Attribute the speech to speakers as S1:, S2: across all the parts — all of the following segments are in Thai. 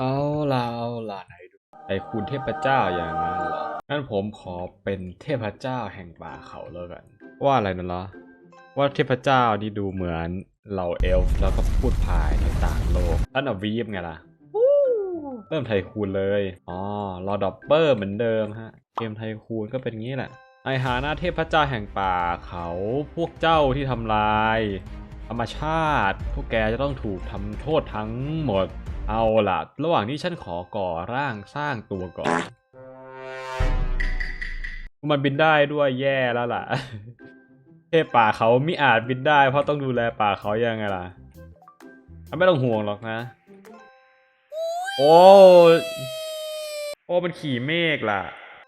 S1: เอาล่ะเอาล่ะไหนดูไอคุณเทพเจ้าอย่างนั้นเหรองั้นผมขอเป็นเทพเจ้าแห่งป่าเขาแล้วกัน ว่าอะไรนั่นเหรอ ว่าเทพเจ้านี่ดูเหมือนเหล่าเอลฟ์แล้วก็พูดพายในต่างโลกท่านอวีฟไงล่ะ เริ่มไทคูนเลย อ๋อ รอดอปเปอร์เหมือนเดิมฮะ เกมไทคูนก็เป็นงี้แหละ ไอหาหน้าเทพพระเจ้าแห่งป่าเขาพวกเจ้าที่ทำลายธรรมชาติ พวกแกจะต้องถูกทำโทษทั้งหมด เอาล่ะ ระหว่างที่ฉันขอก่อร่างสร้างตัวก่อน มันบินได้ด้วยแย่แล้วล่ะ เทพป่าเขาไม่อาจบินได้ เพราะต้องดูแลป่าเขายังไงล่ะ ไม่ต้องห่วงหรอกนะ โอ้ โอ้มันขี่เมฆล่ะ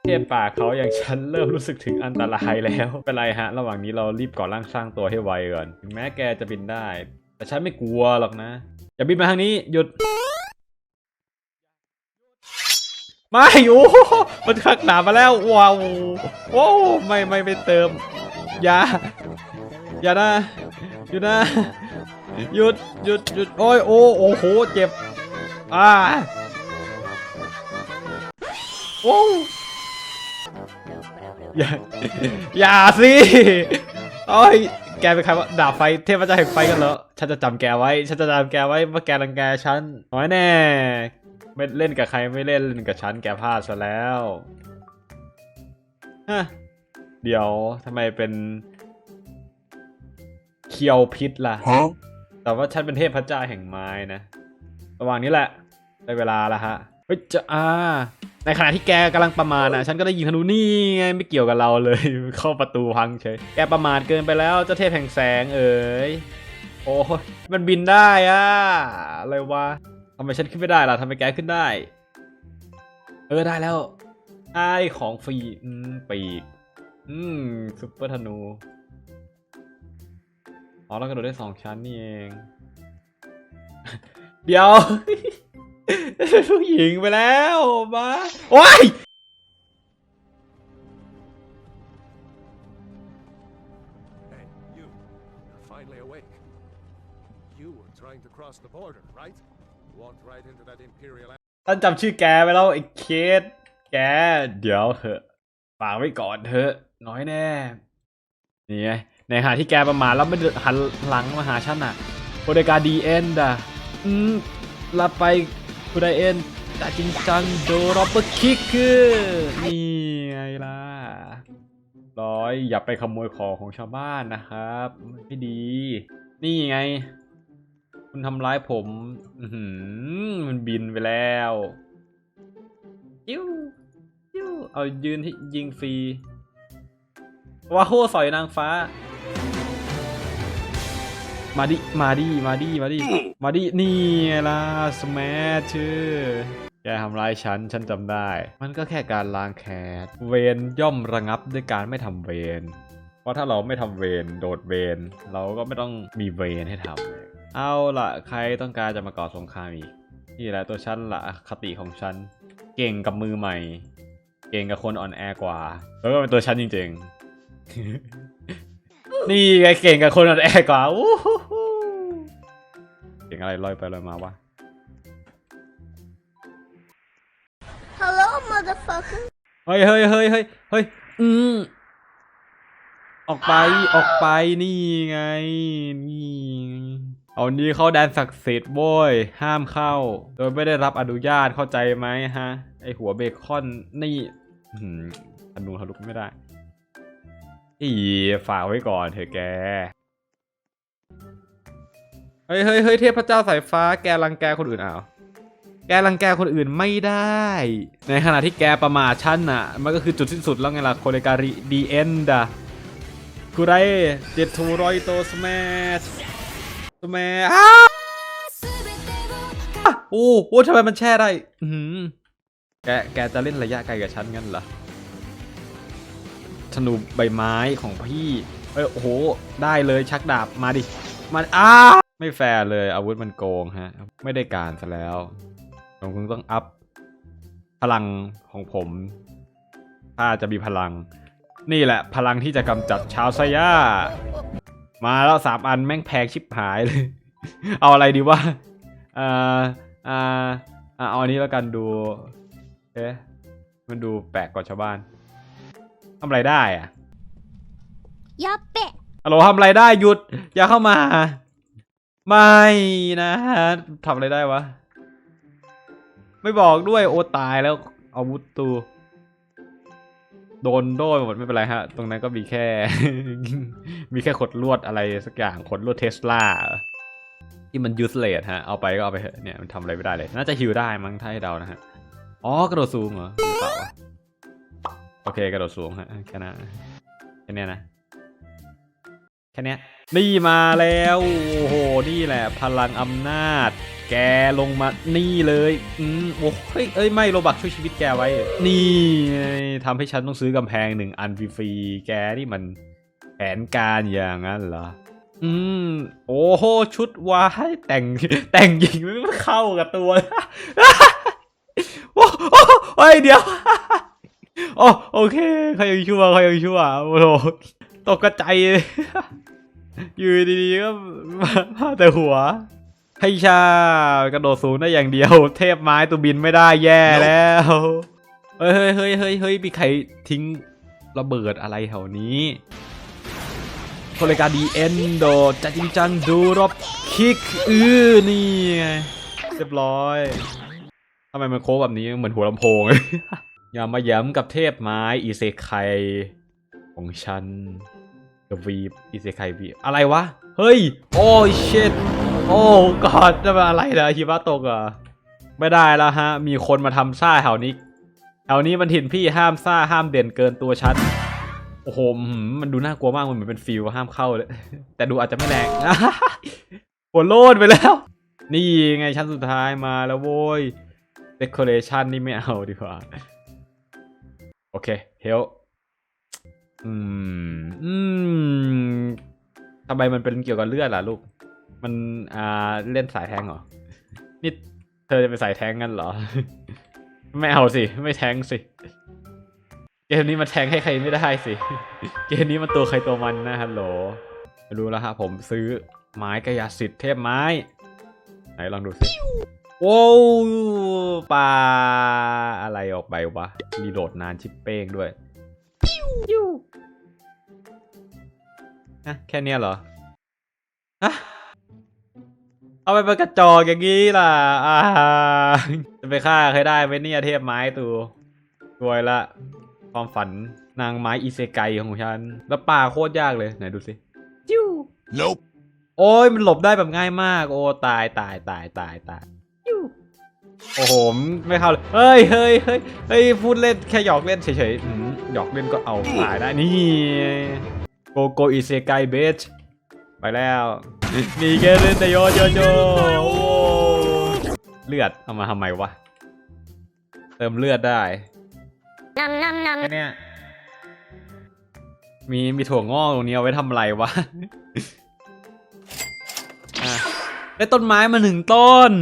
S1: เทพป่าเขาอย่างฉันเริ่มรู้สึกถึงอันตรายแล้ว เป็นไรฮะ ระหว่างนี้เรารีบก่อร่างสร้างตัวให้ไวก่อน ถึงแม้แกจะบินได้ แต่ฉันไม่กลัวหรอกนะ อย่าบินมาทางนี้ หยุด ไม่โอ้มันขักหนามาแล้ว ว้าวโอ้ไม่ไม่ไปเติม อย่า อย่านะ หยุดนะ หยุดหยุดหยุดโอ้ยโอ้โอ้โห เจ็บ อ่าโอ้อย่าอย่าสิโอ้ยแกเป็นใครวะดาบไฟเทพเจ้าแห่งไฟกันเหรอฉันจะจำแกไว้ ฉันจะจำแกไว้ว่าแกรังแกฉันน้อยแน่ ไม่เล่นกับใครไม่เล่นเล่นกับฉันแกพลาดซะแล้วฮะเดี๋ยวทำไมเป็นเคียวพิษล่ะ
S2: Huh?
S1: แต่ว่าฉันเป็นเทพเจ้าแห่งไม้นะ ระหว่างนี้แหละได้เวลาแล้วฮะเฮ้ยจะอ่าในขณะที่แกกำลังประมาทอะฉันก็ได้ยิงธนูนี่ไงไม่เกี่ยวกับเราเลย เข้าประตูพังเฉยแกประมาทเกินไปแล้วเจ้าเทพแห่งแสงเอ๋ยโอ้ยมันบินได้อะอะไรวะทำไมฉันขึ้นไม่ได้ล่ะทำไมแกขึ้นได้ เออได้แล้วไอ้ของฟรีอืมปีกอืมซุปเปอร์ธนูอ๋อแล้วกระโดดได้สองชั้นนี่เอง เดี๋ยวผู้หญิงไปแล้วมาว้าย
S2: Hey, you. You're finally awake. You were trying to cross the border, right? Walked right into that Imperial
S1: ท่านจำชื่อแกไปแล้วไอ้เคสแก เดี๋ยวเถอะฝากไว้ก่อนเถอะ น้อยแน่ นี่ไงในขณะที่แกประมาทแล้วไม่หันหลังมาหาฉันอะโคเดกาดีเอ็นด่ะ อืมรับไปคูไดเอ็นดาจริงจังโดรอปเปอร์คิกคือนี่ไงล่ะร้อยอย่าไปขโมยของของชาวบ้านนะครับ ไม่ดี นี่ไง คุณทำร้ายผมอือหือมันบินไปแล้วยิ้วยิ้วเอายืนยิงฟรีว้าโหสอยนางฟ้า มาดิ มาดิ มาดิ มาดิ มาดิ นี่ล่ะสมัชชื่อแกทำร้ายฉัน ฉันจำได้ มันก็แค่การล้างแค้น เวรย่อมระงับด้วยการไม่ทำเวรเพราะถ้าเราไม่ทำเวรโดดเวรเราก็ไม่ต้องมีเวรให้ทำ เอาล่ะ ใครต้องการจะมาก่อสงครามอีก นี่แหละตัวฉันละคติของฉัน เก่งกับมือใหม่ เก่งกับคนอ่อนแอกว่า แล้วก็เป็นตัวฉันจริง ๆ นี่ไงเก่งกับคนอ่อนแอกว่าอู้หูหูเก่งอะไรลอยไปลอยมาวะ
S3: Hello motherfucker
S1: เฮ้ยเฮ้ยเฮ้ยเฮ้ยเฮ้ยอืมออกไปออกไปนี่ไง นี่ไงเอานี้เข้าแดนศักดิ์สิทธิ์โว้ยห้ามเข้า โดยไม่ได้รับอนุญาตเข้าใจไหมฮะ ไอหัวเบคอนนี่อื้อหืมธนูทะลุไม่ได้ อีฝากไว้ก่อนเถอะแก เฮ้ยเฮ้ยเฮ้ยเทพเจ้าสายฟ้าแกรังแกคนอื่นอ้าว แกรังแกคนอื่นไม่ได้ ในขณะที่แกประมาทฉันน่ะ มันก็คือจุดสิ้นสุดแล้วไงล่ะโคเลการีดีเอ็นดะคุไรเจ็ดทูรอยโตสแมสสแมสอ้าโอ้โหทำไมมันแช่ได้แก แกจะเล่นระยะไกลกับฉันงั้นเหรอ ธนูใบไม้ของพี่ เอ้ยโอ้โห ได้เลยชักดาบมาดิมาอ้าไม่แฟร์เลยอาวุธมันโกงฮะ ไม่ได้การซะแล้วผมคงต้องอัพพลังของผม ถ้าจะมีพลัง นี่แหละ พลังที่จะกำจัดชาวไซย่า มาแล้วสามอันแม่งแพงชิบหายเลย เอาอะไรดีวะอ่าอ่าอ่าเอาอันนี้แล้วกันดู เอ๊ะ มันดูแปลกกว่าชาวบ้านำอะไรได้อะ
S3: ยับเปะ
S1: ฮัลโหลทำอะไรได้หยุด อย่าเข้ามา ไม่นะทำอะไรได้วะ ไม่บอกด้วยโอตายแล้วอาวุธตูโดนโดนหมดไม่เป็นไรฮะ ตรงนั้นก็มีแค่ มีแค่ขดลวดอะไรสักอย่างขดลวดเทสลาที่มันยูสเลสฮะ เอาไปก็เอาไปเนี่ยมันทำอะไรไม่ได้เลย น่าจะฮิวได้มั้งถ้าให้เดานะฮะ อ๋อกระโดดสูงเหรอ โอเคกระโดดสูงฮะแค่นั้นแค่เนี้ยนะแค่เนี้ยนี่มาแล้วโอ้โหนี่แหละพลังอำนาจ แกลงมานี่เลยอืมโอ้ยเอ้ยไม่โรบักช่วยชีวิตแกไว้ นี่ทำให้ฉันต้องซื้อกำแพงหนึ่งอันฟรีแกนี่มันแผนการอย่างนั้นเหรออืมโอ้โหชุดวายแต่งแต่งหญิงไม่เข้ากับตัวโอ้โหเฮ้ยเดี๋ยว โอ้โอเคเขายังชั่วเขายังชั่วโอ้โหตกกระใจเลยอยู่ดีๆก็มาแต่หัวให้ชากระโดดสูงได้อย่างเดียว เทพไม้ตัวบินไม่ได้แย่แล้วเฮ้ยเฮ้ยเฮ้ยเฮ้ยเฮ้ยมีใครทิ้งระเบิดอะไรแถวนี้โคเลกาดีเอนโดจัดจริงจังดูรอบคิกอือนี่ไงเรียบร้อยทำไมมันโค้งแบบนี้เหมือนหัวลำโพง อย่ามาย้ำกับเทพไม้อีเซไคของฉันกับวีอีเซไควีอะไรวะ เฮ้ย โอ้เชิดโอ้กอดจะมาอะไรนะฮิบะตกอะไม่ได้แล้วฮะ มีคนมาทำซ่าแถวนี้แถวนี้มันถิ่นพี่ห้ามซ่าห้ามเด่นเกินตัวฉันโอ้โหมันดูน่ากลัวมากมันเหมือนเป็นฟิลห้ามเข้าเลย แต่ดูอาจจะไม่แรงหัวโลดไปแล้ว นี่ไงชั้นสุดท้ายมาแล้วโว้ยเดคอเรชันนี่ไม่เอาดีกว่า โอเคเฮลอืม อืมทำไมมันเป็นเกี่ยวกับเลือดล่ะลูก มันอ่าเล่นสายแทงเหรอ นี่เธอจะเป็นสายแทงกันเหรอ ไม่เอาสิ ไม่แทงสิ เกมนี้มันแทงให้ใครไม่ได้สิ เกมนี้มันตัวใครตัวมันนะฮัลโหล รู้แล้วฮะผมซื้อไม้กายสิทธิ์เทพไม้ ไหนลองดูสิ โว้วปลาอะไรออกไปวะรีโหลดนานชิปเป้งด้วยฮะแค่เนี้ยเหรอฮะเอาไปเป็นกระจอกอย่างงี้ล่ะอ่าจะไปฆ่าใครได้ไหมเนี่ยเทพไม้ตัวรวยละ ความฝันนางไม้อิเซไกของฉัน แล้วป่าโคตรยากเลย ไหนดูสิจิ้ว
S2: Nope.
S1: โอ้ยมันหลบได้แบบง่ายมาก โอ้ ตายตายตายตายตายจิ้ว โอ้โห ไม่เข้าเลย เฮ้ยเฮ้ยเฮ้ยเฮ้พูดเล่น แค่หยอกเล่นเฉยๆหยอกเล่นก็เอาตายได้ นี่โกโกอิเซกายเบชไปแล้ว มีเกเล่นแต่โยโยโยเลือด เอามาทำไมวะ เติมเลือดได้แค่เนี่ยมีมีถั่วงอกตรงนี้เอาไว้ทำอะไรวะได้ต้นไม้มาหนึ่งต้น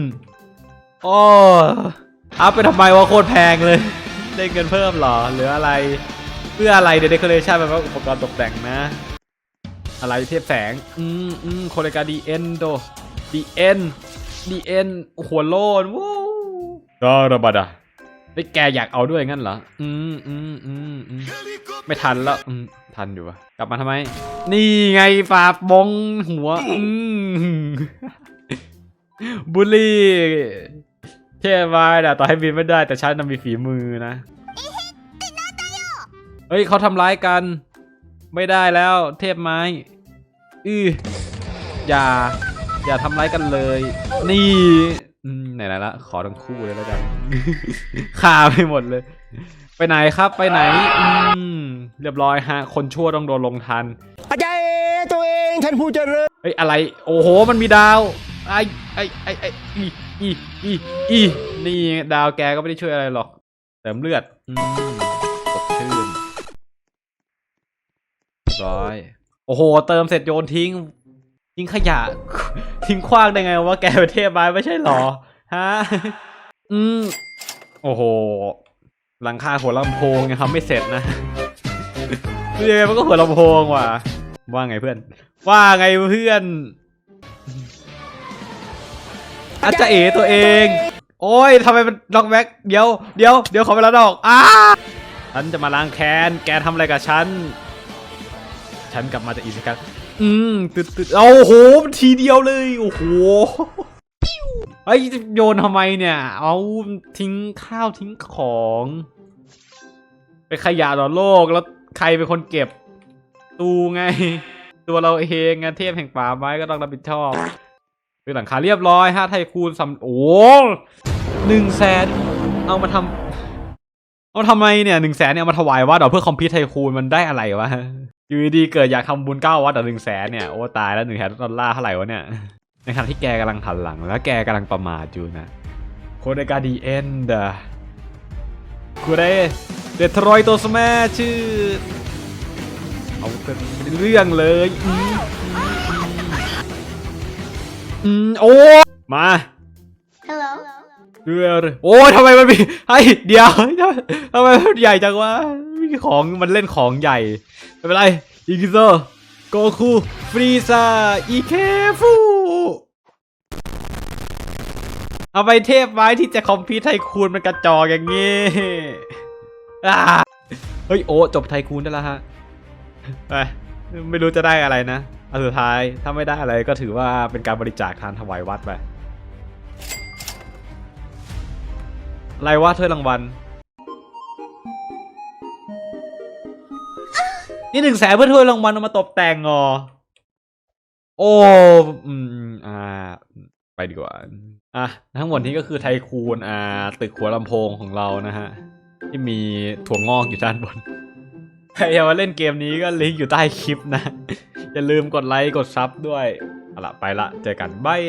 S1: โอ้อัพไปทำไมวะโคตรแพงเลย ได้เงินเพิ่มเหรอ หรืออะไร เพื่ออะไรเด c o เ a ชันแบบว่าอุปกรณ์ตกแต่งนะ อะไรเทียบแสง อืมอืมโคเรกาดีเอนโดดีเอ็นดีเอ็นหัวโลนวู้ดาระบาดาไอ้ยแกอยากเอาด้วยงั้นเหรอ อืมอืมอืมอืมไม่ทันแล้วอืมทันอยู่ปะกลับมาทำไม นี่ไงฝาบงหัว อืมบุลลี่ เท่ไว้นะต่อให้บินไม่ได้แต่ฉันน่ะมีฝีมือนะเฮ้ยเขาทำร้ายกัน ไม่ได้แล้วเทพไม้อืออย่า อย่าทำร้ายกันเลย นี่อืมไหนๆละขอทั้งคู่เลยแล้วกันฆ่าไปหมดเลย ไปไหนครับไปไหนอืมเรียบร้อยฮะ คนชั่วต้องโดนลงทัน
S4: อาจารย์ตัวเองท่านผู้เจริญ
S1: เฮ้ยอะไร โอ้โห มันมีดาว ไอไอไอไออีอีอีอีนี่ดาวแกก็ไม่ได้ช่วยอะไรหรอกเติมเลือดสดชื่นร้อย โอ้โห เติมเสร็จโยนทิ้ง ทิ้งขยะ ทิ้งขว้างได้ไงวะแกเป็นเทพไม้ไม่ใช่หรอ ฮะ อืม โอ้โห หลังคาหัวลำโพงยังทำไม่เสร็จนะคือยังไงมันก็หัวลำโพงว่ะ ว่าไงเพื่อน ว่าไงเพื่อน อาจจะเอตัวเอง โอ้ยทำไมมันล็อกแบ็ก เดี๋ยว เดี๋ยว เดี๋ยวขอเวลาดอกอ้าฉันจะมาล้างแค้น แกทำอะไรกับฉัน ฉันกลับมาจากอีสกันอืมตึดตึดโอ้โห ทีเดียวเลย โอ้โหไอ้โยนทำไมเนี่ย เอาทิ้งข้าวทิ้งของ ไปขยะต่อโลก แล้วใครเป็นคนเก็บ ตูไง ตัวเราเองไงเทพแห่งป่าไม้ก็ต้องรับผิดชอบ คือหลังคาเรียบร้อยฮะไทยคูณสำโอ้หนึ่งแสนเอามาทำเอาทำไมเนี่ยหนึ่งแสนเนี่ยมาถวายวัดเหรอเพื่อคอมพิวไทยคูณมันได้อะไรวะอยู่ดีเกิดอยากทำบุญเก้าวัดแต่หนึ่งแสนเนี่ยโอ้ตายแล้วหนึ่งแสนดอลลาร์เท่าไหร่วะเนี่ยในขณะที่แกกำลังหันหลัง แล้วแกกำลังประมาทอยู่นะโคเดกาดีเอนเดกูได้เดทรอยโตสแมชื่อเอาเป็นเรื่องเลย อืมอืมโอ้ มา
S3: Hello
S1: เรือโอ้ยทำไมมันมีไอ้ยเดี๋ยวทำไมมันใหญ่จังวะมีของมันเล่นของใหญ่ไม่เป็นไรอีกิโซโกคูฟรีซาอีเคฟูเอาไปเทพไว้ที่จะคอมพิวไทคูนมันกระจอกอย่างงี้อ่าเฮ้ยโอ้จบไทคูนได้แล้วฮะไปไม่รู้จะได้อะไรนะ อันสุดท้ายถ้าไม่ได้อะไรก็ถือว่าเป็นการบริจาคทานถวายวัดไปอะไรวะถ้วยรางวัลนี่หนึ่งแสนเพื่อถ้วยรางวัลเอามาตกแต่งงอโอ้อืมอ่า ไปดีกว่า อะ ทั้งหมดนี้ก็คือไทคูนอ่า ตึกหัวลำโพงของเรานะฮะ ที่มีถั่วงอกอยู่ด้านบนใครอยากมาเล่นเกมนี้ก็ลิงก์อยู่ใต้คลิปนะ อย่าลืมกดไลค์กดซับด้วยเอาละไปละเจอกันบาย